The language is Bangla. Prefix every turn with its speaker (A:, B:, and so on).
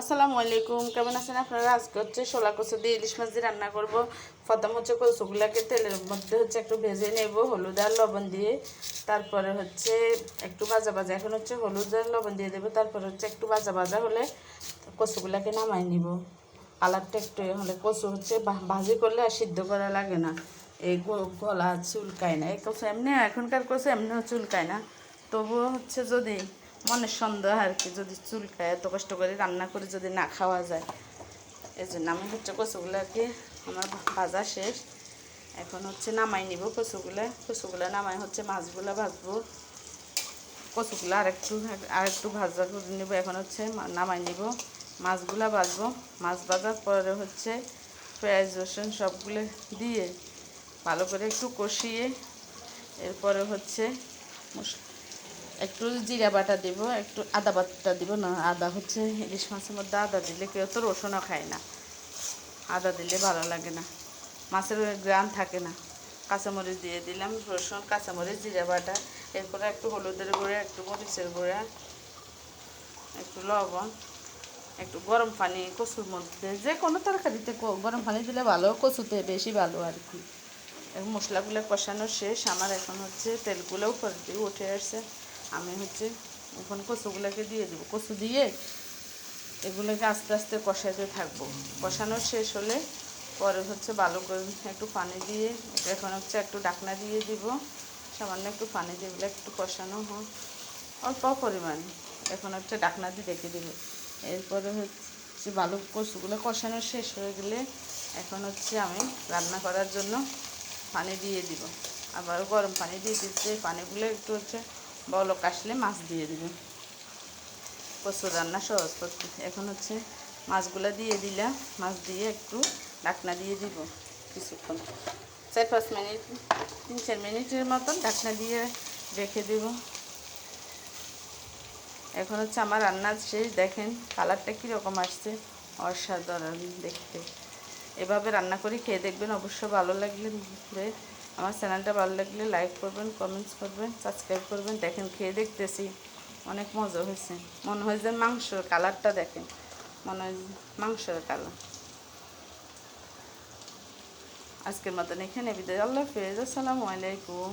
A: আসসালামু আলাইকুম, কেমন আছেন আপনারা? আজকে হচ্ছে শোলা কচু দিয়ে ইলিশ মাছ দিয়ে রান্না করব। প্রথম হচ্ছে কচুগুলাকে তেলের মধ্যে হচ্ছে একটু ভেজে নেব, হলুদ আর লবণ দিয়ে। তারপরে হচ্ছে একটু ভাজা ভাজা, এখন হচ্ছে হলুদ আর লবণ দিয়ে দেবো। তারপরে হচ্ছে একটু ভাজা ভাজা হলে কচুগুলাকে নামাই নিব। কালারটা একটু হলে কচু হচ্ছে ভাজি করলে আর সিদ্ধ করা লাগে না। এই গলা চুলকায় না। এই কচু এমনি এখনকার কচু এমনিও চুলকায় না। তবুও হচ্ছে যদি মনের সন্দেহ আর কি যদি চুলকায় এত কষ্ট করে রান্না করে যদি না খাওয়া যায়। এই জন্য আমি হচ্ছে কচুগুলাকে আমার ভাজা শেষ। এখন হচ্ছে নামাই নিব কচুগুলা। কচুগুলা নামাই হচ্ছে মাছগুলা ভাজবো। কচুগুলা আর একটু আর একটু ভাজা করে নেব। এখন হচ্ছে নামাই নিব। মাছগুলা ভাজবো। মাছ ভাজার পরে হচ্ছে পেঁয়াজ, রসুন সবগুলো দিয়ে ভালো করে একটু কষিয়ে, এরপরে হচ্ছে মশ- একটু জিরা বাটা দিব, একটু আদা বাটা দিব, না, আদা হচ্ছে ইলিশ মাছের মধ্যে আদা দিলে কেউ তো রসুনও খায় না। আদা দিলে ভালো লাগে না। মাছের গ্রান থাকে না। কাঁচামরিচ দিয়ে দিলাম, রসুন, কাঁচামরিচ, জিরা বাটা, এরপরে একটু হলুদের গুঁড়া, একটু মরিচের গুঁড়া, একটু লবণ, একটু গরম পানি, কচুর মধ্যে, যে কোনো তরকারিতে গরম পানি দিলে ভালো, কচুতে বেশি ভালো আর কি। মশলাগুলো কষানো শেষ, আমার এখন হচ্ছে তেলগুলোও করে দিয়ে উঠে আসছে। আমি হচ্ছে এখন কচুগুলোকে দিয়ে দেবো। কচু দিয়ে এগুলোকে আস্তে আস্তে কষাইতে থাকব। কষানো শেষ হলে পরে হচ্ছে ভালো করে একটু পানি দিয়ে এখন হচ্ছে একটু ডাকনা দিয়ে দিব। সামান্য একটু পানি দিয়ে একটু কষানো হোক। অল্প পরিমাণ এখন হচ্ছে ডাকনা দিয়ে রেখে দেবো। এরপরে হচ্ছে ভালো কচুগুলো কষানো শেষ হয়ে গেলে এখন হচ্ছে আমি রান্না করার জন্য পানি দিয়ে দিব। আবার গরম পানি দিয়ে দিচ্ছে। পানিগুলো একটু হচ্ছে বলক আসলে মাছ দিয়ে দিবেন কচুর রান্না সহজ করতে। এখন হচ্ছে মাছগুলো দিয়ে দিলাম। মাছ দিয়ে একটু ঢাকনা দিয়ে দিব কিছুক্ষণ। চার পাঁচ মিনিট, তিন চার মিনিটের মতন ঢাকনা দিয়ে রেখে দেব। এখন হচ্ছে আমার রান্নার শেষ। দেখেন কালারটা কীরকম আসছে। অসাধারণ দেখতে। এভাবে রান্না করে খেয়ে দেখবেন অবশ্য ভালো লাগলে আমার চ্যানেলটা ভালো লাগলে লাইক করবেন কমেন্টস করবেন সাবস্ক্রাইব করবেন। দেখেন, খেয়ে দেখতেছি অনেক মজা হয়েছে। মনে হয় যে মাংসর কালারটা দেখেন। মনে হয় মাংসের কালার। আজকের মতন এখানে বিদায়। আল্লাহ হাফেজ। আসসালামু আলাইকুম।